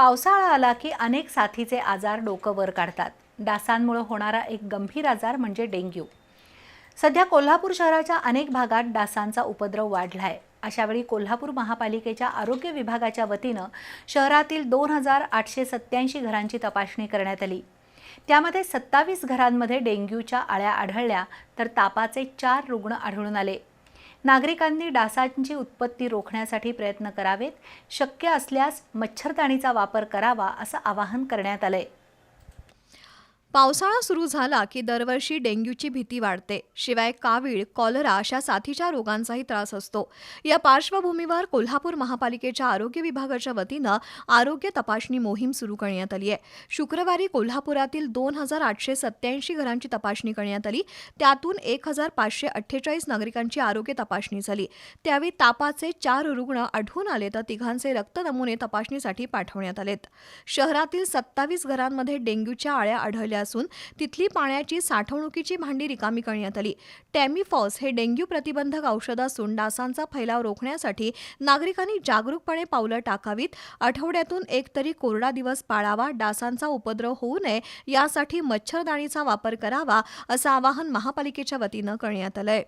पावसाळा आला की अनेक साथीचे आजार डोकं वर काढतात. डासांमुळे होणारा एक गंभीर आजार म्हणजे डेंग्यू. सध्या कोल्हापूर शहराच्या अनेक भागात डासांचा उपद्रव वाढला आहे अशावेळी कोल्हापूर महापालिकेच्या आरोग्य विभागाच्या वतीनं शहरातील दोन हजार आठशे सत्याऐंशी घरांची तपासणी करण्यात आली. त्यामध्ये सत्तावीस घरांमध्ये डेंग्यूच्या आळ्या आढळल्या तर तापाचे चार रुग्ण आढळून आले. नागरिकांनी डासांची उत्पत्ती रोखण्यासाठी प्रयत्न करावेत शक्य असल्यास मच्छरदाणीचा वापर करावा असं आवाहन करण्यात आलंय. पावसाळा सुरू झाला की दरवर्षी डेंग्यूची भीती वाढते. शिवाय कावीळ कॉलरा अशा साथीच्या रोगांचाही त्रास असतो. या पार्श्वभूमीवर कोल्हापूर महापालिकेच्या आरोग्य विभागाच्या वतीनं आरोग्य तपासणी मोहीम सुरू करण्यात आली आहे. शुक्रवारी कोल्हापुरातील दोन हजार आठशे सत्याऐंशी घरांची तपासणी करण्यात आली. त्यातून एक हजार पाचशे अठ्ठेचाळीस नागरिकांची आरोग्य तपासणी झाली. त्यावेळी तापाचे चार रुग्ण आढळून आले तर तिघांचे रक्त नमुने तपासणीसाठी पाठवण्यात आलेत. शहरातील सत्तावीस घरांमध्ये डेंग्यूच्या आळ्या आढळल्या असून तिथली पाण्याची साठवणुकीची भांडी रिकामी करण्यात आली. टॅमिफॉस हे डेंग्यू प्रतिबंधक औषध असून डासांचा फैलाव रोखण्यासाठी नागरिकांनी जागरूकपणे पावलं टाकावीत. आठवड्यातून एक तरी कोरडा दिवस पाळावा डासांचा उपद्रव होऊ नये यासाठी मच्छरदाणीचा वापर करावा असं आवाहन महापालिकेच्या वतीनं करण्यात आलंय.